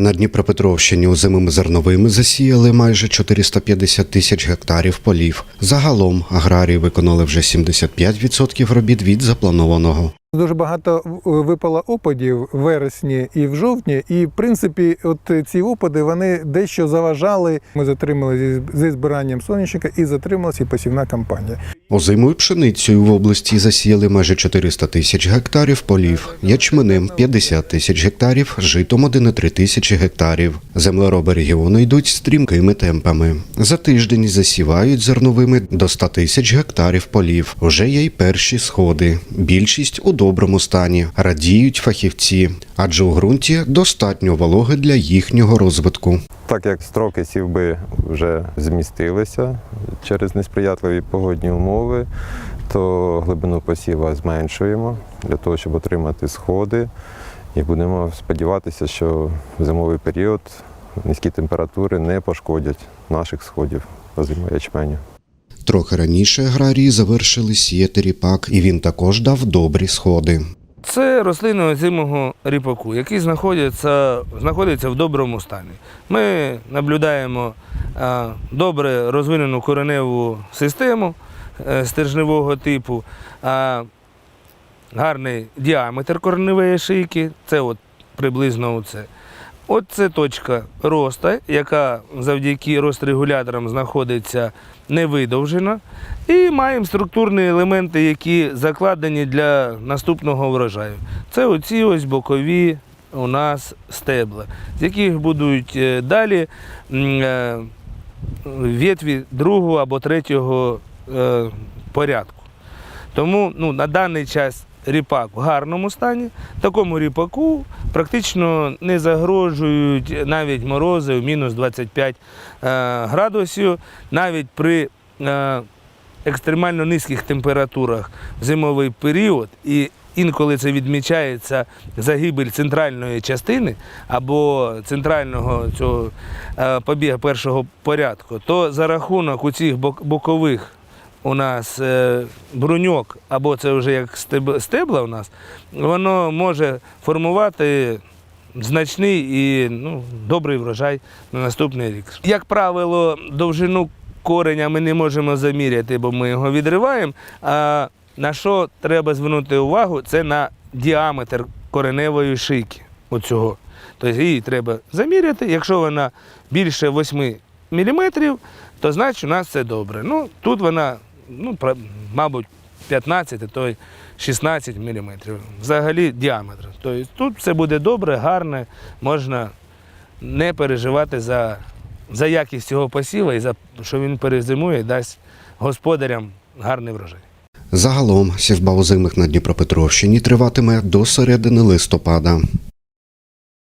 На Дніпропетровщині озимими зерновими засіяли майже 450 тисяч гектарів полів. Загалом аграрії виконали вже 75% робіт від запланованого. Дуже багато випало опадів в вересні і в жовтні, і в принципі, от ці опади вони дещо заважали. Ми затримали зі, зі збиранням соняшника і затрималася і посівна кампанія. Озимою пшеницею в області засіяли майже 400 тисяч гектарів полів, ячменем 50 тисяч гектарів, житом 1,3 тисячі гектарів. Землероби регіону йдуть стрімкими темпами. За тиждень засівають зерновими до 100 тисяч гектарів полів. Уже є й перші сходи. Більшість у доброму стані. Радіють фахівці, адже у ґрунті достатньо вологи для їхнього розвитку. Так як строки сівби вже змістилися через несприятливі погодні умови, то глибину посіва зменшуємо для того, щоб отримати сходи. І будемо сподіватися, що в зимовий період низькі температури не пошкодять наших сходів ячменю. Трохи раніше аграрії завершили сіяти ріпак, і він також дав добрі сходи. Це рослини озимого ріпаку, який знаходиться, знаходиться в доброму стані. Ми наблюдаємо добре розвинену кореневу систему е, стержневого типу, гарний діаметр кореневої шийки. Це от приблизно оце. От це точка росту, яка завдяки рострегуляторам знаходиться невидовжена. І маємо структурні елементи, які закладені для наступного врожаю. Це оці ось бокові у нас стебла, з яких будуть е, далі е, ветві другого або третього е, порядку. Тому ну, на даний час ріпак в гарному стані. Такому ріпаку практично не загрожують навіть морози в мінус 25 е, градусів, навіть при е, екстремально низьких температурах в зимовий період. І інколи це відмічається загибель центральної частини або центрального цього е, побіга першого порядку, то за рахунок у цих бок- бокових у нас е, бруньок, або це вже як стеб- стебла у нас, воно може формувати значний і ну, добрий врожай на наступний рік. Як правило, довжину кореня ми не можемо заміряти, бо ми його відриваємо. А на що треба звернути увагу, це на діаметр кореневої шийки. Оцього. Тобто її треба заміряти. Якщо вона більше 8 мм, то значить у нас це добре. Ну, тут вона, ну, мабуть, 15, то й 16 мм. Взагалі діаметр. Тобто тут все буде добре, гарне, можна не переживати за, за якість цього посіва і за що він перезимує і дасть господарям гарний врожай. Загалом сівба озимих на Дніпропетровщині триватиме до середини листопада.